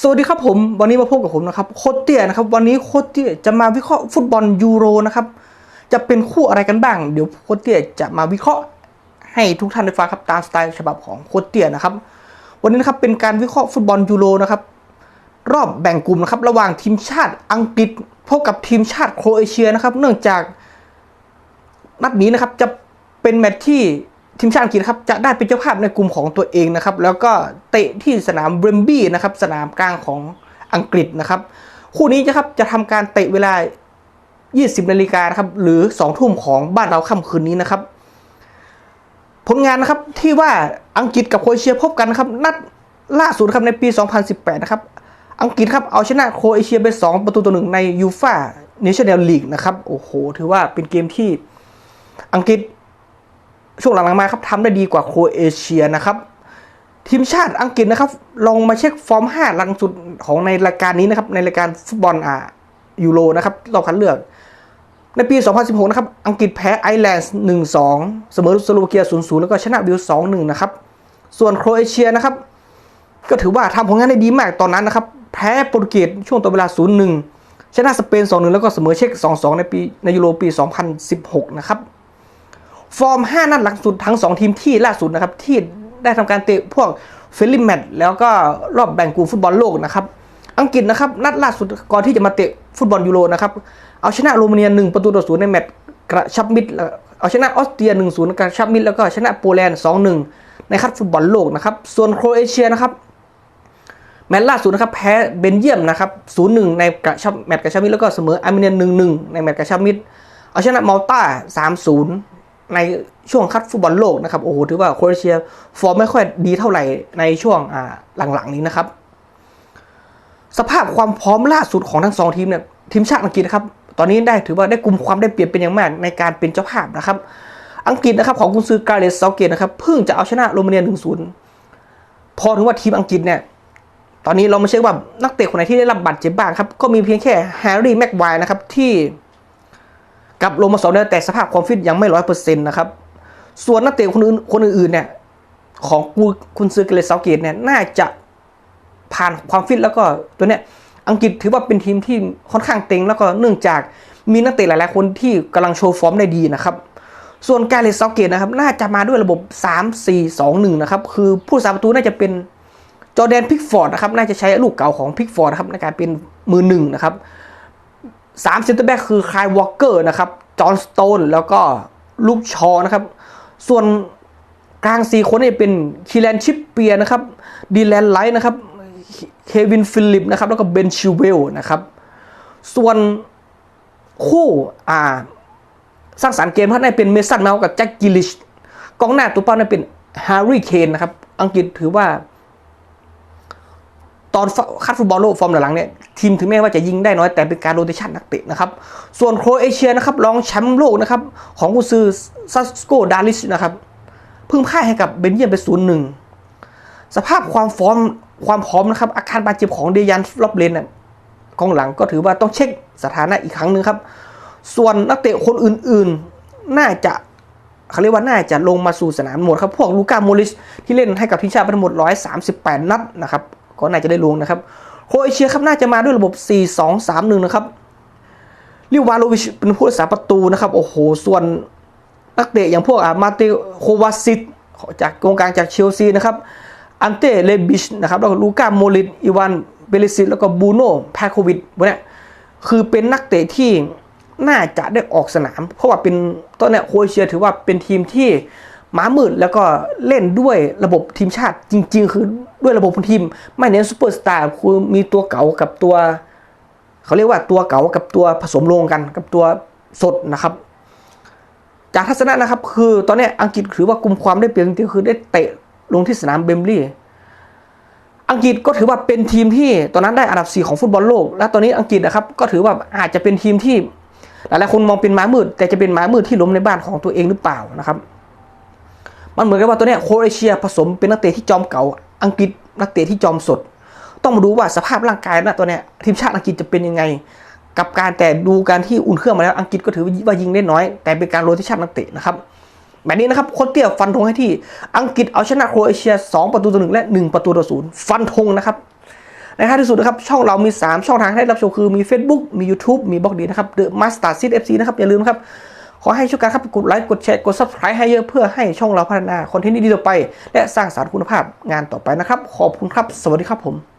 สวัสดีครับผมวันนี้มาพบกับผมนะครับโคตเตี้ยนะครับวันนี้โคตเตี้ยจะมาวิเคราะห์ฟุตบอลยูโรนะครับจะเป็นคู่อะไรกันบ้าง เดี๋ยวโคตเตี้ยจะมาวิเคราะห์ให้ทุกท่านได้ฟังครับตามสไตล์ฉบับของโคตเตี้ยนะครับวันนี้นะครับเป็นการวิเคราะห์ฟุตบอลยูโรนะครับรอบแบ่งกลุ่มนะครับระหว่างทีมชาติอังกฤษพบกับทีมชาติโครเอเชียนะครับเนื่องจากนัดนี้นะครับจะเป็นแมตช์ที่ ทีมชาติอังกฤษครับจะได้เป็นเจ้าภาพในกลุ่มของตัวเองนะครับ แล้วก็เตะที่สนามเบรมบี้นะครับสนามกลางของอังกฤษนะครับ คู่นี้นะครับจะทำการเตะเวลา 20นาฬิกานะครับหรือ 2 ทุ่มของบ้านเราค่ำคืนนี้นะครับ ผลงานนะครับที่ว่าอังกฤษกับโครเอเชียพบกันนะครับนัดล่าสุดครับในปี 2018 นะครับอังกฤษครับเอาชนะโครเอเชียไป 2 ประตูต่อหนึ่งในยูฟาเนชั่นแนลลีกนะครับโอ้โห ถือว่าเป็นเกมที่อังกฤษ ช่วงหลังๆมาครับทำได้ดีกว่าโครเอเชียนะครับทีมชาติอังกฤษนะครับ ลองมาเช็คฟอร์ม 5 หลังสุดของในรายการนี้นะครับ ในรายการฟุตบอลอ่ายูโรนะครับรอบคัดเลือก ในปี 2016 นะครับ อังกฤษแพ้ไอร์แลนด์ 1-2 เสมอสโลวาเกีย 0-0 แล้วก็ชนะบิล2-1 นะครับ ส่วนโครเอเชียนะครับ ก็ถือว่าทำผลงานได้ดีมากตอนนั้นนะครับ แพ้โปรตุเกสช่วงต่อเวลา 0-1 ชนะสเปน 2-1 แล้วก็เสมอเช็ก2-2 ในปีในยูโรปี 2016 นะครับ ฟอร์ม 5 นัดหลังสุดทั้ง 2 ทีมที่ล่าสุดนะครับที่ได้ทำการเตะพวกเฟลลี่แมตช์แล้วก็รอบแบ่งกลุ่มฟุตบอลโลกนะครับ อังกฤษนะครับนัดล่าสุดก่อนที่จะมาเตะฟุตบอลยูโรนะครับเอาชนะโรมาเนีย1ประตูต่อศูนย์ในแมตช์กระชับมิตรเอาชนะออสเตรีย1-0กระชับมิตรแล้วก็ชนะโปแลนด์2-1 ในคัดฟุตบอลโลกนะครับส่วนโครเอเชียนะครับแมตช์ล่าสุดนะครับแพ้เบนเยียมนะครับ0-1 ในกระชับแมตช์กระชับมิตรแล้วก็เสมออาร์เมเนีย1-1 ในแมตช์กระชับมิตรเอาชนะมาลตา3-0 ในช่วงคัดฟุตบอลโลกนะครับโอ้โหถือว่าโครเอเชียฟอร์มไม่ค่อยดีเท่าไหร่ในช่วงหลังๆนี้นะครับ สภาพความพร้อมล่าสุดของทั้งสองทีมเนี่ยทีมชาติอังกฤษนะครับตอนนี้ได้ถือว่าได้กลุ่มความได้เปรียบเป็นอย่างมากในการเป็นเจ้าภาพนะครับ อังกฤษนะครับของกุนซือการเลสเซาเกตนะครับเพิ่งจะเอาชนะโรมาเนีย 1-0 พอถึงว่าทีมอังกฤษเนี่ยตอนนี้เราไม่ใช่ว่านักเตะคนไหนที่ได้รับบาดเจ็บบ้างครับก็มีเพียงแค่แฮร์รี่แม็กไวร์นะครับที่ กับลงมาสองเดือนแต่สภาพความฟิตยังไม่ร้อยเปอร์เซ็นต์นะครับ ส่วนนักเตะคนอื่นคนอื่นๆเนี่ยของคุณซือเกเรสเซาเกตเนี่ยน่าจะผ่านความฟิตแล้วก็ตัวเนี้ยอังกฤษถือว่าเป็นทีมที่ค่อนข้างเต็งแล้วก็เนื่องจากมีนักเตะหลายๆคนที่กำลังโชว์ฟอร์มได้ดีนะครับ ส่วนการเลสเซาเกตนะครับน่าจะมาด้วยระบบ 3-4-2-1 นะครับ คือผู้สาประตูน่าจะเป็นจอแดนพิกฟอร์ดนะครับน่าจะใช้ลูกเก่าของพิกฟอร์ดนะครับในการเป็นมือหนึ่งนะครับ สามเซนเตอร์แบ็กคือคายวอลเกอร์นะครับจอห์นสโตนแล้วก็ลูกชอนะครับ ส่วนกลางสี่คนนี่เป็นคีแลนชิปเปียนะครับดีแลนไลท์นะครับเควินฟิลิปนะครับแล้วก็เบนชิวเวลนะครับ ส่วนคู่อ่าสร้างสรรค์เกมครับได้เป็นเมสันเมากับแจ็คกิลิชกองหน้าตัวเป้านี่เป็นแฮร์รี่เคนนะครับ อังกฤษถือว่า ตอนคัดฟุตบอลโลกฟอร์มหลังๆเนี่ยทีมถึงแม้ว่าจะยิงได้น้อยแต่เป็นการโรเตชันนักเตะนะครับ ส่วนโครเอเชียนะครับรองแชมป์โลกนะครับของกุซือซัสโกดาลิชนะครับเพิ่งพ่ายให้กับเบนเยียมไปศูนย์หนึ่งสภาพความฟอร์มความพร้อมนะครับ อาการบาดเจ็บของเดยันลอบเลนเนี่ยกองหลังก็ถือว่าต้องเช็คสถานะอีกครั้งหนึ่งครับ ส่วนนักเตะคนอื่นๆ น่าจะเขาเรียกว่าน่าจะลงมาสู่สนามหมดครับ พวกลูก้าโมลิสที่เล่นให้กับทีมชาติไปทั้งหมด 138 นัดนะครับ ก็น่าจะได้ลวงนะครับโครเอเชียครับน่าจะมาด้วยระบบ 4-2-3-1 นะครับลิวาโลวิชเป็นผู้รักษาประตูนะครับโอ้โหส่วนนักเตะอย่างพวกอามาเตโควาซิตจากกองกลางจากเชลซีนะครับอันเต้เลบิชนะครับแล้วก็ลูก้าโมลิตอีวานเบลิซิตแล้วก็บูโน่แพคโควิดพวกเนี้ยคือเป็นนักเตะที่น่าจะได้ออกสนาม เพราะว่าเป็นตอนนี้โคเอเชียถือว่าเป็นทีมที่ มามืดแล้วก็เล่นด้วยระบบทีมชาติจริง ๆ คือด้วยระบบทีม ไม่เน้นซูเปอร์สตาร์คือมีตัวเก่ากับตัว เขาเรียกว่าตัวเก่ากับตัวผสมลงกันกับตัวสดนะครับ จากทัศนะนะครับ คือตอนนี้อังกฤษถือว่ากลุ่มความได้เปรียบจริงๆคือได้เตะลงที่สนามเบมบลีย์อังกฤษก็ถือว่าเป็นทีมที่ตอนนั้นได้อันดับ 4 ของฟุตบอลโลก และตอนนี้อังกฤษนะครับก็ถือว่าอาจจะเป็นทีมที่หลายๆคนมองเป็นม้ามืด แต่จะเป็นม้ามืดที่ล้มในบ้านของตัวเองหรือเปล่านะครับ มันเหมือนกับว่าตัวเนี้ยโครเอเชียผสมเป็นนักเตะที่จอมเก่า อังกฤษนักเตะที่จอมสด ต้องมาดูว่าสภาพร่างกายนะตัวเนี้ยทีมชาติอังกฤษจะเป็นยังไง กับการแต่ดูการที่อุ่นเครื่องมาแล้วอังกฤษก็ถือว่ายิงได้น้อย แต่เป็นการโรเทชันนักเตะนะครับแบบนี้นะครับโค้ชเตี้ยฟันธงให้ที่อังกฤษเอาชนะโครเอเชีย 2 ประตูต่อหนึ่งและ 1 ประตูต่อศูนย์ฟันธงนะครับในท้ายที่สุดนะครับ ช่องเรามี 3 ช่องทางให้รับชมคือมี Facebook มี YouTube มีบล็อกดีนะครับ The Master Seed FC นะครับอย่าลืมนะครับ ขอให้ช่วยกันครับกดไลค์กดแชร์กด Subscribe ให้เยอะเพื่อให้ช่องเราพัฒนาคอนเทนต์ดีๆต่อไป และสร้างสารรค์คุณภาพงานต่อไปนะครับ ขอบคุณครับ สวัสดีครับผม